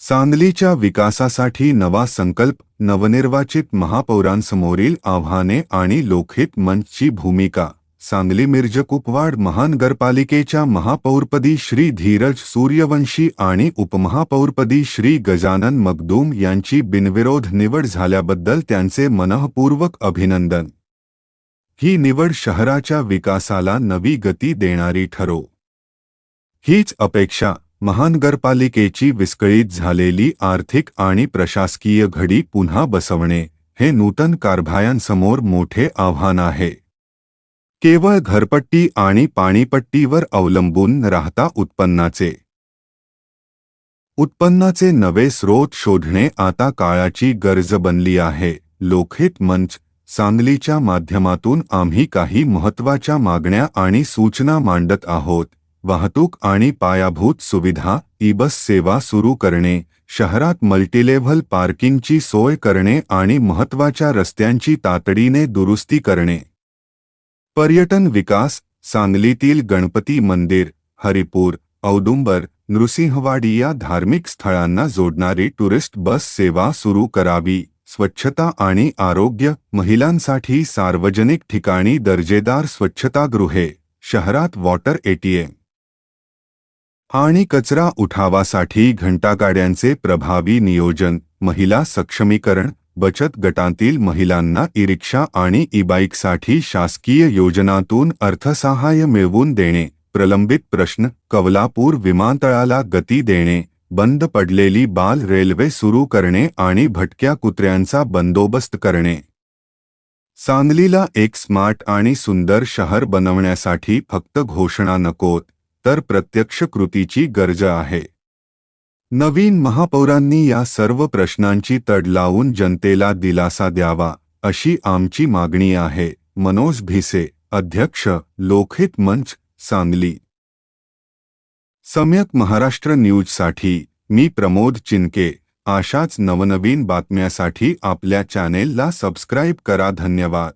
सांगलीच्या विकासासाठी नवा संकल्प नवनिर्वाचित महापौरांसमोरील आव्हाने आणि लोकहित मंचची भूमिका. सांगली मिरजकुपवाड महानगरपालिकेच्या महापौरपदी श्री धीरज सूर्यवंशी आणि उपमहापौरपदी श्री गजानन मगदूम यांची बिनविरोध निवड झाल्याबद्दल त्यांचे मनःपूर्वक अभिनंदन. ही निवड शहराच्या विकासाला नवी गती देणारी ठरो. हीच अपेक्षा. महानगरपालिकेची विस्कळीत झालेली आर्थिक आणि प्रशासकीय घडी पुन्हा बसवणे हे नूतन कारभायांसमोर मोठे आव्हान आहे. केवळ घरपट्टी आणि पाणीपट्टीवर अवलंबून राहता उत्पन्नाचे. उत्पन्नाचे नवे स्रोत शोधणे आता काळाची गरज बनली आहे. लोकहित मंच सांगलीच्या माध्यमातून आम्ही काही महत्त्वाच्या मागण्या आणि सूचना मांडत आहोत. वाहतूक आणि पायाभूत सुविधा ई बस सेवा सुरू करणे शहरात मल्टीलेव्हल पार्किंगची सोय करणे आणि महत्त्वाच्या रस्त्यांची तातडीने दुरुस्ती करणे. पर्यटन विकास सांगलीतील गणपती मंदिर हरिपूर औदुंबर नृसिंहवाडी या धार्मिक स्थळांना जोडणारी टुरिस्ट बस सेवा सुरू करावी. स्वच्छता आणि आरोग्य महिलांसाठी सार्वजनिक ठिकाणी दर्जेदार स्वच्छतागृहे शहरात वॉटर एटीएम आणि कचरा उठावासाठी घंटागाड्यांचे प्रभावी नियोजन महिला सक्षमीकरण बचत गटांतील महिलांना ई रिक्षा आणि ई बाईकसाठी शासकीय योजनातून अर्थसहाय्य मिळवून देणे प्रलंबित प्रश्न कवलापूर विमानतळाला गती देणे बंद पडलेली बाल रेल्वे सुरू करणे आणि भटक्या कुत्र्यांचा बंदोबस्त करणे. सांगलीला एक स्मार्ट आणि सुंदर शहर बनवण्यासाठी फक्त घोषणा नकोत तर प्रत्यक्ष कृतीची गरज आहे. नवीन महापौरांनी या सर्व प्रश्नांची तड लावून जनतेला दिलासा द्यावा अशी आमची मागणी आहे मनोज भिसे अध्यक्ष लोकहित मंच सांगली. सम्यक महाराष्ट्र न्यूजसाठी मी प्रमोद चिनके अशाच नवनवीन बातम्यासाठी आपल्या चॅनेलला सबस्क्राईब करा धन्यवाद.